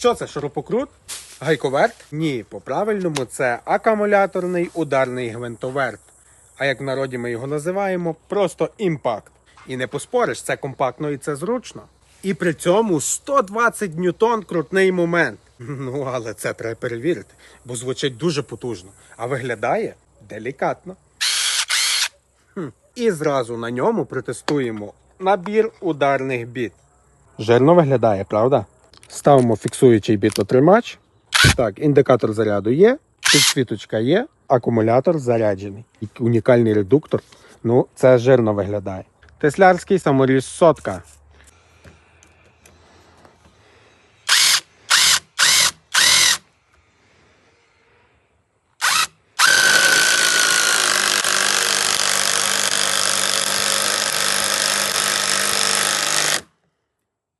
Що це, шурупокрут? Гайковерт? Ні, по-правильному це акумуляторний ударний гвинтоверт. А як в народі ми його називаємо, просто імпакт. І не поспориш, це компактно і це зручно. І при цьому 120 ньютон крутний момент. Ну, але це треба перевірити, бо звучить дуже потужно, а виглядає делікатно. Хм. І зразу на ньому протестуємо набір ударних біт. Жирно виглядає, правда? Ставимо фіксуючий бітотримач. Так, індикатор заряду є, підсвіточка є, акумулятор заряджений. Унікальний редуктор. Ну, це жирно виглядає. Теслярський саморіз сотка.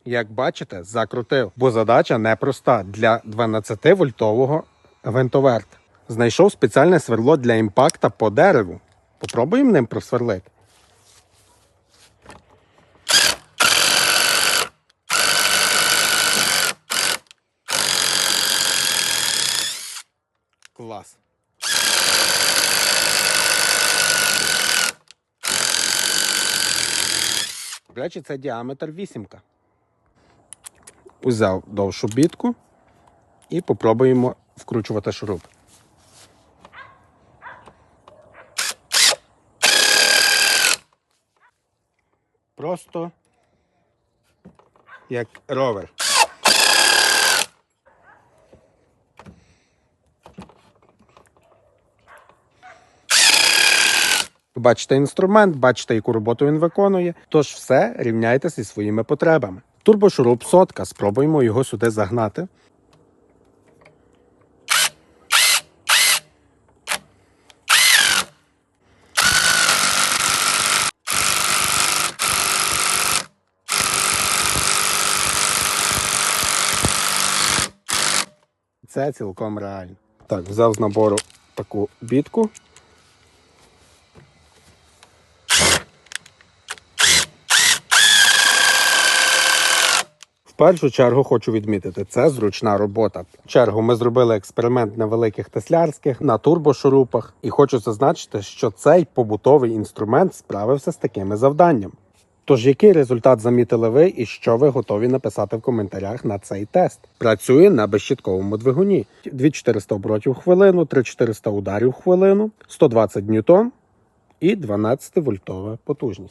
Як бачите, закрутив, бо задача непроста для 12-вольтового гвинтоверта. Знайшов спеціальне сверло для імпакта по дереву. Попробуємо ним просверлити. Клас. До речі, це діаметр вісімка. Узяв довшу бітку і попробуємо вкручувати шуруп. Просто як ровер. Бачите інструмент, бачите, яку роботу він виконує. Тож все рівняйте зі своїми потребами. Турбошуруп сотка. Спробуємо його сюди загнати. Це цілком реально. Так, взяв з набору таку бітку. Першу чергу хочу відмітити, це зручна робота. Чергу ми зробили експеримент на великих теслярських, на турбошурупах, і хочу зазначити, що цей побутовий інструмент справився з такими завданням. Тож, який результат замітили ви і що ви готові написати в коментарях на цей тест? Працює на безщітковому двигуні. 2400 оборотів в хвилину, 3400 ударів в хвилину, 120 ньютон і 12 вольтова потужність.